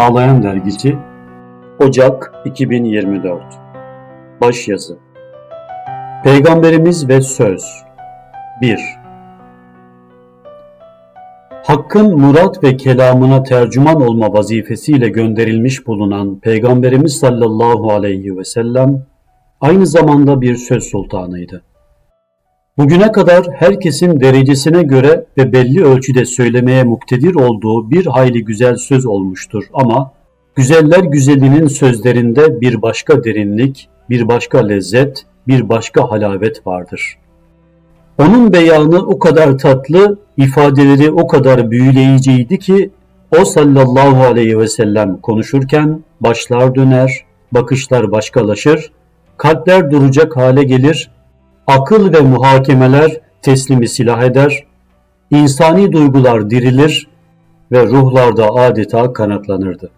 Çağlayan Dergisi Ocak 2024 Başyazı Peygamberimiz ve Söz. 1 Hakkın murat ve kelamına tercüman olma vazifesiyle gönderilmiş bulunan Peygamberimiz sallallahu aleyhi ve sellem aynı zamanda bir söz sultanıydı. Bugüne kadar herkesin derecesine göre ve belli ölçüde söylemeye muktedir olduğu bir hayli güzel söz olmuştur ama güzeller güzelinin sözlerinde bir başka derinlik, bir başka lezzet, bir başka halavet vardır. Onun beyanı o kadar tatlı, ifadeleri o kadar büyüleyiciydi ki o sallallahu aleyhi ve sellem konuşurken başlar döner, bakışlar başkalaşır, kalpler duracak hale gelir akıl ve muhakemeler teslimi silah eder, insani duygular dirilir ve ruhlarda adeta kanatlanırdı.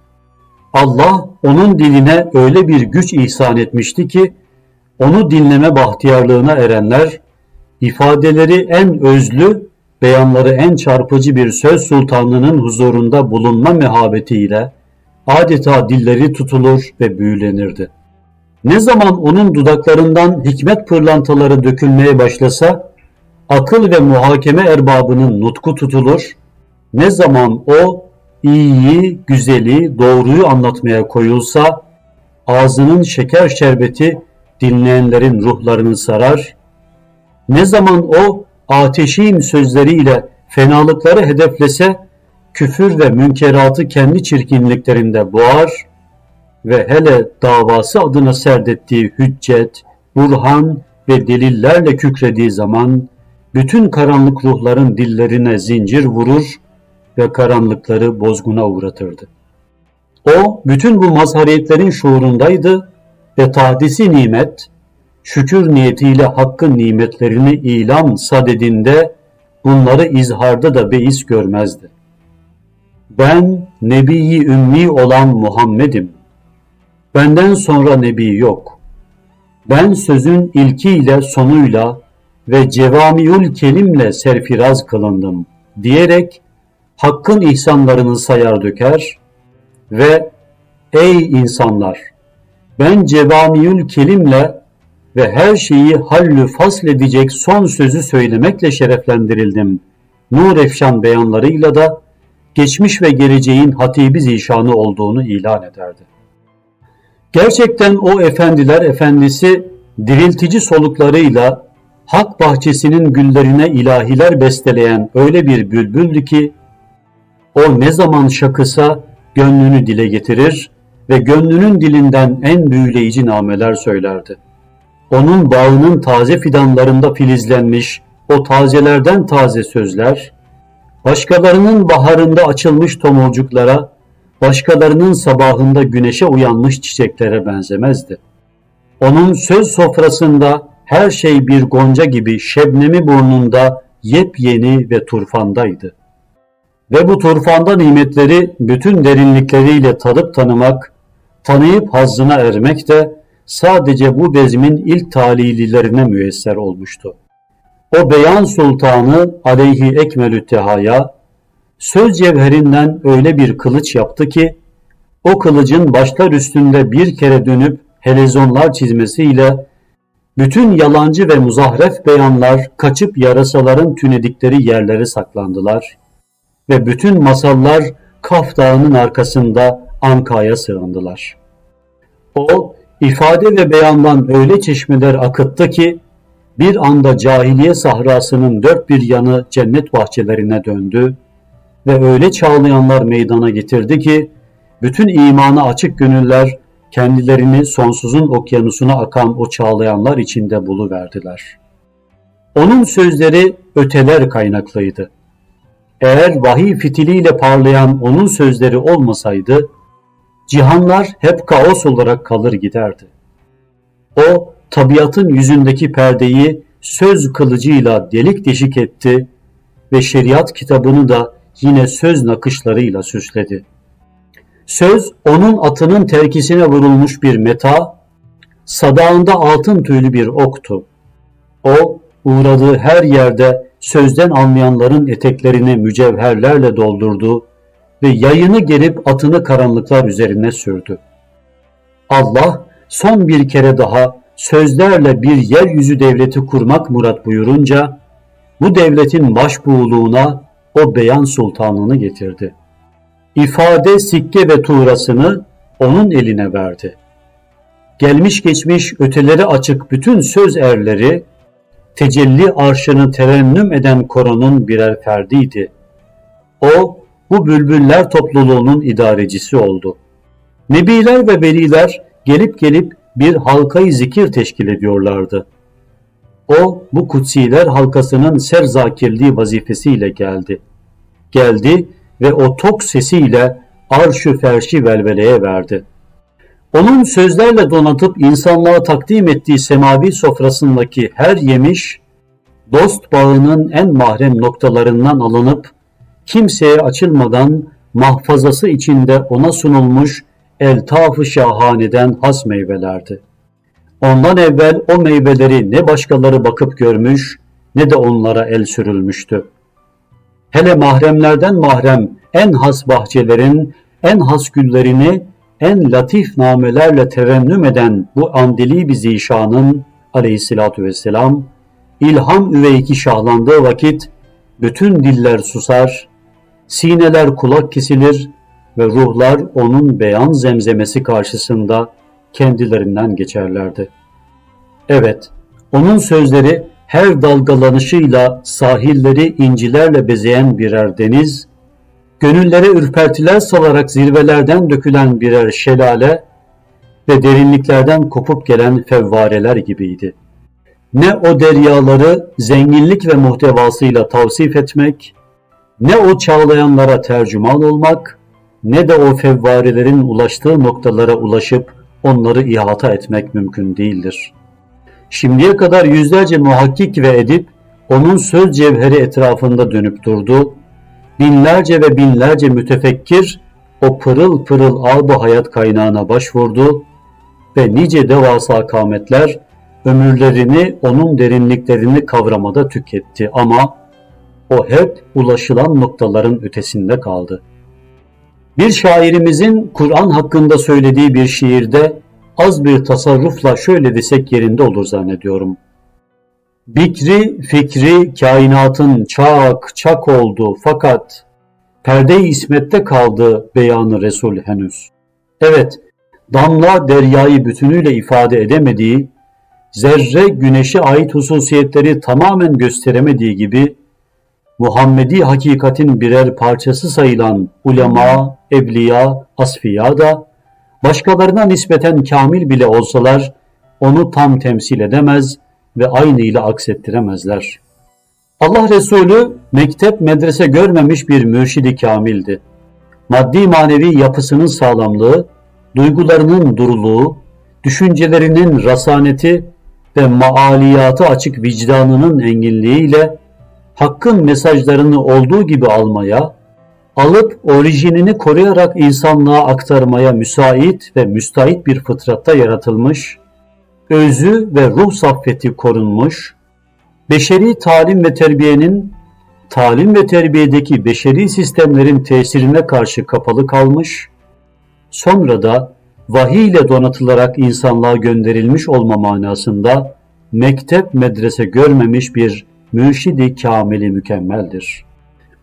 Allah onun diline öyle bir güç ihsan etmişti ki, onu dinleme bahtiyarlığına erenler, ifadeleri en özlü, beyanları en çarpıcı bir söz sultanının huzurunda bulunma mehabetiyle adeta dilleri tutulur ve büyülenirdi. Ne zaman onun dudaklarından hikmet pırlantaları dökülmeye başlasa, akıl ve muhakeme erbabının nutku tutulur, ne zaman o iyiyi, güzeli, doğruyu anlatmaya koyulsa, ağzının şeker şerbeti dinleyenlerin ruhlarını sarar, ne zaman o ateşin sözleriyle fenalıkları hedeflese, küfür ve münkeratı kendi çirkinliklerinde boğar, ve hele davası adına serdettiği hüccet, burhan ve delillerle kükrediği zaman bütün karanlık ruhların dillerine zincir vurur ve karanlıkları bozguna uğratırdı. O bütün bu mazhariyetlerin şuurundaydı ve tahdisi nimet, şükür niyetiyle hakkın nimetlerini ilan sadedinde bunları izharda da beis görmezdi. Ben Nebi-i Ümmi olan Muhammed'im. Benden sonra nebi yok. Ben sözün ilkiyle sonuyla ve cevamiül kelimle serfiraz kılındım diyerek hakkın ihsanlarını sayar döker ve ey insanlar ben cevamiül kelimle ve her şeyi hallü fasledecek son sözü söylemekle şereflendirildim. Nur efşan beyanlarıyla da geçmiş ve geleceğin hatibi zişanı olduğunu ilan ederdi. Gerçekten o efendiler efendisi diriltici soluklarıyla hak bahçesinin güllerine ilahiler besteleyen öyle bir bülbüldü ki o ne zaman şakısa gönlünü dile getirir ve gönlünün dilinden en büyüleyici nameler söylerdi. Onun bağının taze fidanlarında filizlenmiş o tazelerden taze sözler, başkalarının baharında açılmış tomurcuklara başkalarının sabahında güneşe uyanmış çiçeklere benzemezdi. Onun söz sofrasında her şey bir gonca gibi şebnemi burnunda yepyeni ve turfandaydı. Ve bu turfanda nimetleri bütün derinlikleriyle tadıp tanımak, tanıyıp hazzına ermek de sadece bu bezmin ilk talililerine müyesser olmuştu. O beyan sultanı aleyhi ekmelü tehaya söz cevherinden öyle bir kılıç yaptı ki o kılıcın başlar üstünde bir kere dönüp helezonlar çizmesiyle bütün yalancı ve muzahref beyanlar kaçıp yarasaların tünedikleri yerlere saklandılar ve bütün masallar Kaf Dağı'nın arkasında Anka'ya sığındılar. O ifade ve beyandan öyle çeşmeler akıttı ki bir anda cahiliye sahrasının dört bir yanı cennet bahçelerine döndü ve öyle çağlayanlar meydana getirdi ki bütün imana açık gönüller kendilerini sonsuzun okyanusuna akan o çağlayanlar içinde buluverdiler. Onun sözleri öteler kaynaklıydı. Eğer vahiy fitiliyle parlayan onun sözleri olmasaydı, cihanlar hep kaos olarak kalır giderdi. O, tabiatın yüzündeki perdeyi söz kılıcıyla delik deşik etti ve şeriat kitabını da yine söz nakışlarıyla süsledi. Söz onun atının terkisine vurulmuş bir meta, sadağında altın tüylü bir oktu. O uğradığı her yerde sözden anlayanların eteklerini mücevherlerle doldurdu ve yayını gerip atını karanlıklar üzerine sürdü. Allah son bir kere daha sözlerle bir yeryüzü devleti kurmak murat buyurunca bu devletin başbuğluğuna o beyan sultanını getirdi. İfade sikke ve tuğrasını onun eline verdi. Gelmiş geçmiş öteleri açık bütün söz erleri tecelli arşını terennüm eden koronun birer ferdiydi. O bu bülbüller topluluğunun idarecisi oldu. Nebiler ve veliler gelip gelip bir halkayı zikir teşkil ediyorlardı. O bu kutsiler halkasının serzakirliği vazifesiyle geldi. Geldi ve o tok sesiyle arş-ı ferşi velveleye verdi. Onun sözlerle donatıp insanlığa takdim ettiği semavi sofrasındaki her yemiş, dost bağının en mahrem noktalarından alınıp, kimseye açılmadan mahfazası içinde ona sunulmuş eltaf-ı şahaneden has meyvelerdi. Ondan evvel o meyveleri ne başkaları bakıp görmüş ne de onlara el sürülmüştü. Hele mahremlerden mahrem en has bahçelerin, en has güllerini en latif namelerle terennüm eden bu andeli bir zişanın aleyhissalatü vesselam ilham üveyki şahlandığı vakit bütün diller susar, sineler kulak kesilir ve ruhlar onun beyan zemzemesi karşısında kendilerinden geçerlerdi. Evet, onun sözleri her dalgalanışıyla sahilleri incilerle bezeyen birer deniz, gönüllere ürpertiler salarak zirvelerden dökülen birer şelale ve derinliklerden kopup gelen fevvareler gibiydi. Ne o deryaları zenginlik ve muhtevasıyla tavsif etmek, ne o çağlayanlara tercüman olmak, ne de o fevvarelerin ulaştığı noktalara ulaşıp onları ihata etmek mümkün değildir. Şimdiye kadar yüzlerce muhakkik ve edip onun söz cevheri etrafında dönüp durdu binlerce ve binlerce mütefekkir o pırıl pırıl albu hayat kaynağına başvurdu ve nice devasa kametler ömürlerini onun derinliklerini kavramada tüketti ama o hep ulaşılan noktaların ötesinde kaldı. Bir şairimizin Kur'an hakkında söylediği bir şiirde az bir tasarrufla şöyle desek yerinde olur zannediyorum. Bikri fikri kainatın çak çak oldu fakat perde-i ismette kaldı beyanı Resul henüz. Evet, damla deryayı bütünüyle ifade edemediği, zerre güneşe ait hususiyetleri tamamen gösteremediği gibi, Muhammedi hakikatin birer parçası sayılan ulema, evliya, asfiya da, başkalarına nispeten kamil bile olsalar, onu tam temsil edemez, ve aynıyla aksettiremezler. Allah Resulü mektep medrese görmemiş bir mürşidi kamildi. Maddi manevi yapısının sağlamlığı, duygularının duruluğu, düşüncelerinin rasaneti ve maaliyatı açık vicdanının enginliğiyle hakkın mesajlarını olduğu gibi almaya, alıp orijinini koruyarak insanlığa aktarmaya müsait ve müstahit bir fıtratta yaratılmış, özü ve ruh saffeti korunmuş, beşeri talim ve terbiyenin talim ve terbiyedeki beşeri sistemlerin tesirine karşı kapalı kalmış, sonra da vahiy ile donatılarak insanlığa gönderilmiş olma manasında mektep medrese görmemiş bir mürşidi kamili mükemmeldir.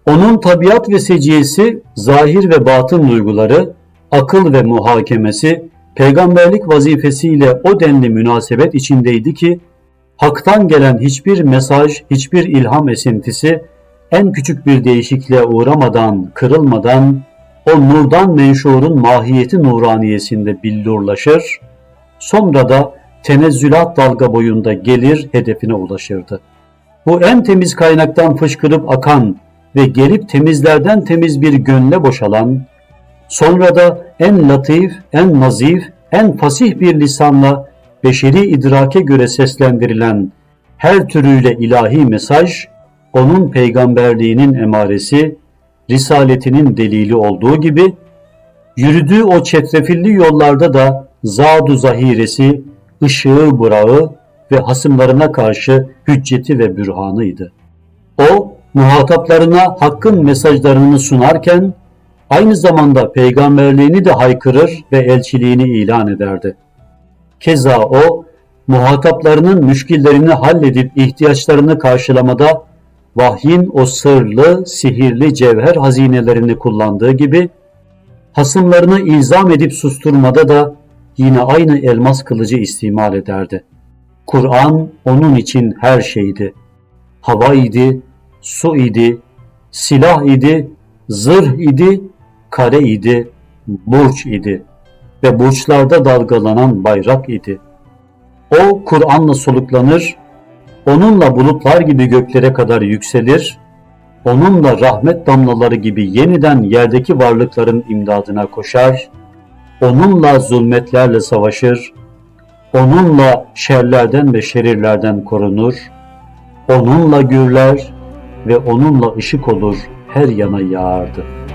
Onun tabiat ve seciyesi, zahir ve batın duyguları, akıl ve muhakemesi peygamberlik vazifesiyle o denli münasebet içindeydi ki haktan gelen hiçbir mesaj, hiçbir ilham esintisi en küçük bir değişikliğe uğramadan, kırılmadan o nurdan menşurun mahiyeti nuraniyesinde billurlaşır, sonra da tenezzülat dalga boyunda gelir hedefine ulaşırdı. Bu en temiz kaynaktan fışkırıp akan ve gelip temizlerden temiz bir gönle boşalan, Sonra da en latif, en nazif, en fasih bir lisanla beşeri idrake göre seslendirilen her türüyle ilahi mesaj, onun peygamberliğinin emaresi, risaletinin delili olduğu gibi, yürüdüğü o çetrefilli yollarda da zadu zahiresi, ışığı burağı ve hasımlarına karşı hücceti ve bürhanıydı. O, muhataplarına hakkın mesajlarını sunarken, Aynı zamanda peygamberliğini de haykırır ve elçiliğini ilan ederdi. Keza o, muhataplarının müşkillerini halledip ihtiyaçlarını karşılamada vahyin o sırlı, sihirli cevher hazinelerini kullandığı gibi, hasımlarını ilzam edip susturmada da yine aynı elmas kılıcı istimal ederdi. Kur'an onun için her şeydi. Hava idi, su idi, silah idi, zırh idi, kare idi, burç idi ve burçlarda dalgalanan bayrak idi. O Kur'an'la soluklanır, onunla bulutlar gibi göklere kadar yükselir, onunla rahmet damlaları gibi yeniden yerdeki varlıkların imdadına koşar, onunla zulmetlerle savaşır, onunla şerlerden ve şerirlerden korunur, onunla gürler ve onunla ışık olur her yana yağardı.''